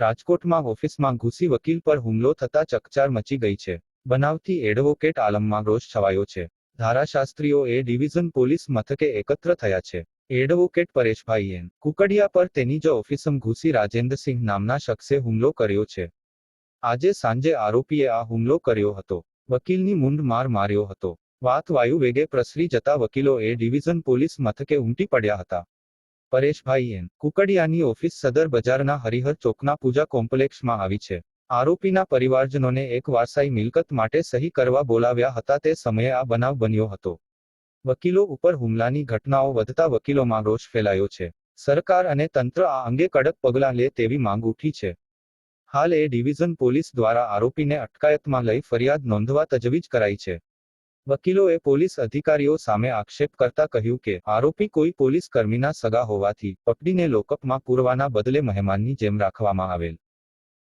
રાજકોટમાં ઓફિસમાં ઘૂસી વકીલ પર હુમલો થતા ચકચાર મચી ગઈ છે. બનાવથી એડવોકેટ આલમમાં રોષ છવાયો છે. ધારાશાસ્ત્રીઓ એ ડિવિઝન પોલીસ મથકે એકત્ર થયા છે. એડવોકેટ પરેશભાઈ એન કુકડિયા પર તેની જ ઓફિસમ ઘૂસી રાજેન્દ્રસિંહ નામના શખ્સે હુમલો કર્યો છે. આજે સાંજે આરોપીએ આ હુમલો કર્યો હતો. વકીલની મૂંઢ માર માર્યો હતો. વાત વાયુ વેગે પ્રસરી જતા વકીલો એ ડિવિઝન પોલીસ મથકે ઉમટી પડ્યા હતા. પરેશભાઈ એન કુકડિયાની ઓફિસ સદર બજારના હરિહર ચોકના પૂજા કોમ્પ્લેક્ષમાં આવી છે. આરોપીના પરિવારજનોને એક વારસાઈ મિલકત માટે સહી કરવા બોલાવ્યા હતા તે સમયે આ બનાવ બન્યો હતો. વકીલો ઉપર હુમલાની ઘટનાઓ વધતા વકીલોમાં રોષ ફેલાયો છે. સરકાર અને તંત્ર આ અંગે કડક પગલાં લે તેવી માંગ ઉઠી છે. હાલ એ ડિવિઝન પોલીસ દ્વારા આરોપીને અટકાયતમાં લઈ ફરિયાદ નોંધવા તજવીજ કરાઈ છે. વકીલોએ પોલીસ અધિકારીઓ સામે આક્ષેપ કરતા કહ્યું કે આરોપી કોઈ પોલીસ કર્મીના સગા હોવાથી પકડીને લોકઅપમાં પૂરવાના બદલે મહેમાનની જેમ રાખવામાં આવેલ.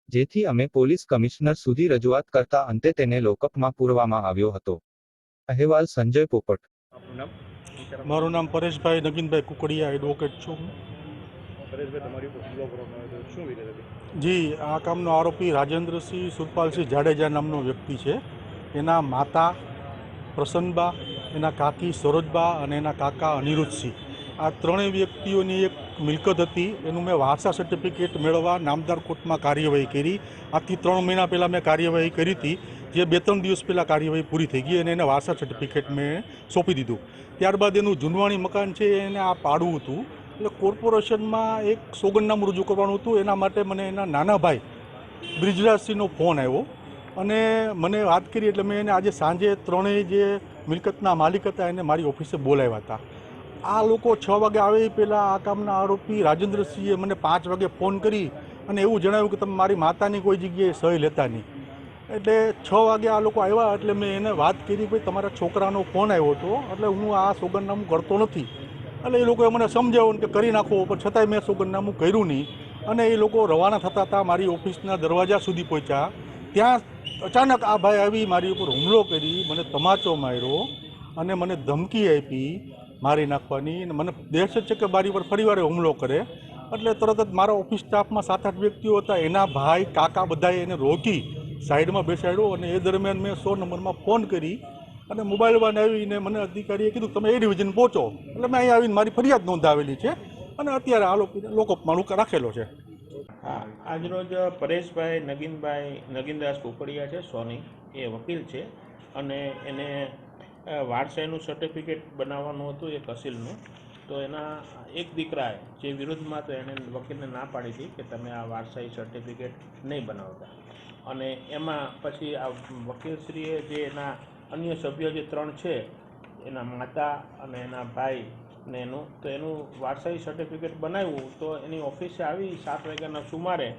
જેથી અમે પોલીસ કમિશનર સુધી રજૂઆત કરતા અંતે તેને લોકઅપમાં પૂરવામાં આવ્યો હતો. અહેવાલ સંજય પોપટ. મારું નામ પરેશભાઈ નગીનભાઈ કુકડિયા એડવોકેટ છું જી આ કામનો આરોપી રાજેન્દ્રસિંહ સુરપાલસિંહ જાડેજા નામનો વ્યક્તિ છે. એના માતા પ્રસન્નબા, એના કાકી સરોજબા અને એના કાકા અનિરુદ્ધસિંહ. આ ત્રણેય વ્યક્તિઓની એક મિલકત હતી. એનું મેં વારસા સર્ટિફિકેટ મેળવવા નામદાર કોર્ટમાં કાર્યવાહી કરી. આજથી ત્રણ મહિના પહેલાં મેં કાર્યવાહી કરી હતી. જે બે ત્રણ દિવસ પહેલાં કાર્યવાહી પૂરી થઈ ગઈ અને એને વારસા સર્ટિફિકેટ મેં સોંપી દીધું. ત્યારબાદ એનું જૂનવાણી મકાન છે એને આ પાડવું હતું. એટલે કોર્પોરેશનમાં એક સોગંદનામું રજૂ કરવાનું હતું. એના માટે મને એના નાના ભાઈ બ્રિજરાજસિંહનો ફોન આવ્યો. અને મને વાત કરી એટલે મેં એને આજે સાંજે ત્રણેય જે મિલકતના માલિક હતા એને મારી ઓફિસે બોલાવ્યા હતા. આ લોકો છ વાગે આવે પહેલાં આ કામના આરોપી રાજેન્દ્રસિંહે મને પાંચ વાગે ફોન કરી અને એવું જણાવ્યું કે તમે મારી માતાની કોઈ જગ્યાએ સહી લેતા નહીં. એટલે છ વાગે આ લોકો આવ્યા એટલે મેં એને વાત કરી ભાઈ તમારા છોકરાનો ફોન આવ્યો હતો, એટલે હું આ સોગંદનામું કરતો નથી. એટલે એ લોકોએ મને સમજાવ્યું કે કરી નાખો, પણ છતાંય મેં સોગંદનામું કર્યું નહીં. અને એ લોકો રવાના થતા હતા મારી ઓફિસના દરવાજા સુધી પહોંચ્યા. ત્યાં અચાનક આ ભાઈ આવી, મારી ઉપર હુમલો કરી, મને તમાચો માર્યો અને મને ધમકી આપી, મારી નાખવાની. અને મને દેશ છે કે મારી પર ફરીવારે હુમલો કરે. એટલે તરત જ મારા ઓફિસ સ્ટાફમાં સાત આઠ વ્યક્તિઓ હતા. એના ભાઈ, કાકા બધાએ એને રોકી સાઈડમાં બેસાડ્યો અને એ દરમિયાન મેં સો નંબરમાં ફોન કરી અને મોબાઈલમાં આવીને મને અધિકારીએ કીધું, તમે એ ડિવિઝન પહોંચો. એટલે મેં અહીં આવીને મારી ફરિયાદ નોંધાવેલી છે અને અત્યારે આ લોકો લોકઅપમાં રાખેલો છે. હા, આજરોજ પરેશભાઈ, નગીનભાઈ, નગીનદાસ કુકડિયા છે, સોની, એ વકીલ છે. અને એને વારસાઈનું સર્ટિફિકેટ બનાવવાનું હતું એક અસીલનું. તો એના એક દીકરાએ જે વિરુદ્ધમાં તો એણે વકીલને ના પાડી હતી કે તમે આ વારસાઈ સર્ટિફિકેટ નહીં બનાવતા. અને એમાં પછી આ વકીલશ્રીએ જે એના અન્ય સભ્યો જે ત્રણ છે, એના માતા અને એના ભાઈ ને એનું તો એનું વારસાઈ સર્ટિફિકેટ બનાવ્યું તો એની ઓફિસે આવી સાત વાગ્યાના સુમારે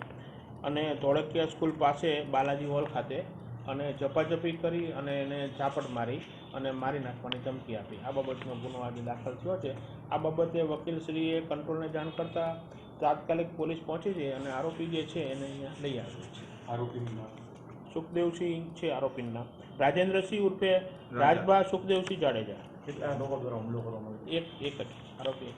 અને ધોળકિયા સ્કૂલ પાસે બાલાજી હોલ ખાતે અને ઝપાઝપી કરી અને એને ઝાપટ મારી અને મારી નાખવાની ધમકી આપી. આ બાબતનો ગુનો આજે દાખલ થયો છે. આ બાબતે વકીલશ્રીએ કંટ્રોલને જાણ કરતાં તાત્કાલિક પોલીસ પહોંચી છે અને આરોપી જે છે એને અહીંયા લઈ આવ્યો છે. આરોપીનું નામ? સુખદેવસિંહ છે આરોપીનું નામ. રાજેન્દ્રસિંહ ઉર્ફે રાજભા સુખદેવસિંહ જાડેજા. કેટલા લોકો દ્વારા હુમલો કરવામાં આવ્યો એક એક જ આરોપી.